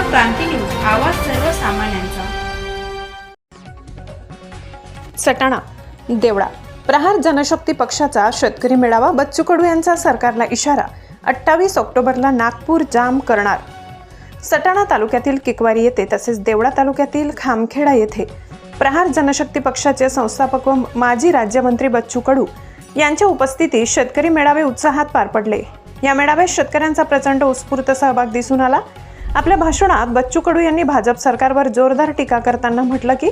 पहा क्रांती न्यूज आवाज सर्वसामान्यांचा. सटाणा देवळा. प्रहार जनशक्ती पक्षाचा शेतकरी मेळावा बच्चू कडू यांचा सरकारला इशारा. अठ्ठावीस ऑक्टोबरला नागपूर जाम करणार. सटाणा तालुक्यातील किकवारी येथे तसेच देवळा तालुक्यातील खामखेडा येथे प्रहार जनशक्ती पक्षाचे संस्थापक व माजी राज्यमंत्री बच्चू कडू यांच्या उपस्थितीत शेतकरी मेळावे उत्साहात पार पडले. या मेळाव्यात शेतकऱ्यांचा प्रचंड उत्स्फूर्त सहभाग दिसून आला. आपल्या भाषणात बच्चू कडू यांनी भाजप सरकारवर जोरदार टीका करताना म्हटलं की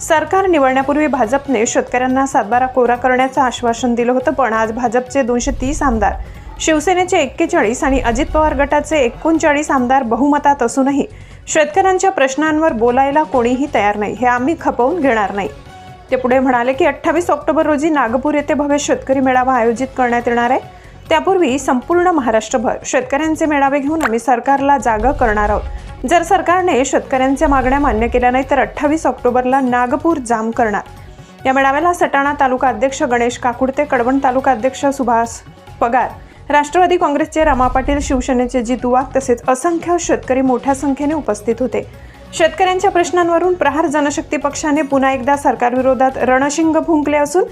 सरकार निवडण्यापूर्वी भाजपने शेतकऱ्यांना सातबारा कोरा करण्याचं आश्वासन दिलं होतं पण आज भाजपचे दोनशे तीस आमदार शिवसेनेचे एक्केचाळीस आणि अजित पवार गटाचे एकोणचाळीस आमदार बहुमतात असूनही शेतकऱ्यांच्या प्रश्नांवर बोलायला कोणीही तयार नाही हे आम्ही खपवून घेणार नाही. ते पुढे म्हणाले की अठ्ठावीस ऑक्टोबर रोजी नागपूर येथे भव्य शेतकरी मेळावा आयोजित करण्यात येणार आहे. त्यापूर्वी संपूर्ण महाराष्ट्रभर शेतकऱ्यांचे मेळावे घेऊन आम्ही सरकारला जागा करणार आहोत. जर सरकारने शेतकऱ्यांच्या मागण्या मान्य केल्या नाही तर अठ्ठावीस ऑक्टोबरला नागपूर जाम करणार. या मेळाव्याला सटाणा तालुका अध्यक्ष गणेश काकुडते कडवण तालुका अध्यक्ष सुभाष पगार राष्ट्रवादी काँग्रेसचे रामा पाटील शिवसेनेचे जितू वाघ तसेच असंख्य शेतकरी मोठ्या संख्येने उपस्थित होते. शेतकऱ्यांच्या प्रश्नांवरून प्रहार जनशक्ती पक्षाने पुन्हा एकदा सरकारविरोधात रणशिंग फुंकले असून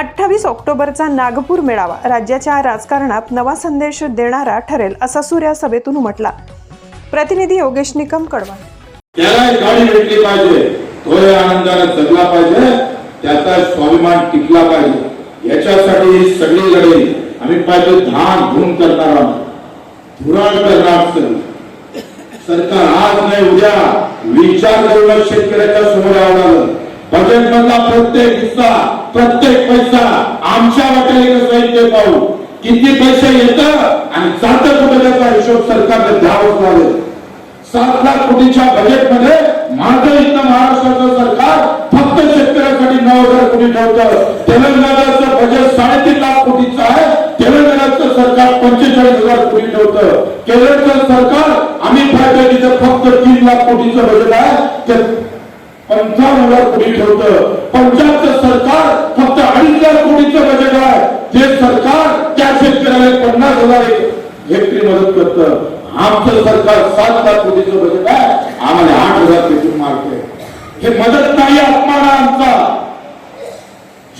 अठ्ठावीस ऑक्टोबरचा नागपूर मेळावा राज्याच्या राजकारणात नवा संदेश देणारा ठरेल असा सूर्य सभेतून उमटला. प्रतिनिधी योगेश निकम कडवा त्याला एक गाडी भेटली पाहिजे. तो या आनंदाने जगला पाहिजे. त्याचा स्वाभिमान टिकला पाहिजे. याच्यासाठी सगळी लढाई आम्ही पाहिजे धान धूम करणार आहोत. धुराण करणार असेल सरकार आज नाही उद्या. विचार करून शेतकऱ्याच्या समोर यावं लागलं बजेट मधला प्रत्येक हिस्सा प्रत्येक पैसा आमच्या वाटेल साहित्य पाहू. किती पैसे येत आणि जात कुठे त्याचा हिशोब सरकारने द्यावंच लागेल. सात लाख कोटीच्या बजेटमध्ये माझं इथं महाराष्ट्राचं सरकार फक्त शेतकऱ्यासाठी नऊ हजार कोटी ठेवतं. तेलंगणाचं बजेट साडेतीन लाख कोटीचं आहे. तेलंगणाचं सरकार पंचेचाळीस हजार कोटी ठेवतं. केरळचं सरकार आम्ही पाहिजे फक्त तीन लाख कोटीचं बजेट आहे. ते पंचावन्न हजार कोटी ठेवतं. पंजाबचं सरकार फक्त त्या पन्नास हजार हेक्टरी मदत करतं. आमचं सरकार सात लाख कोटीचं बजेट आहे. आम्हाला आठ हजार पेटून मारते हे मदत नाही अपमान आमचा.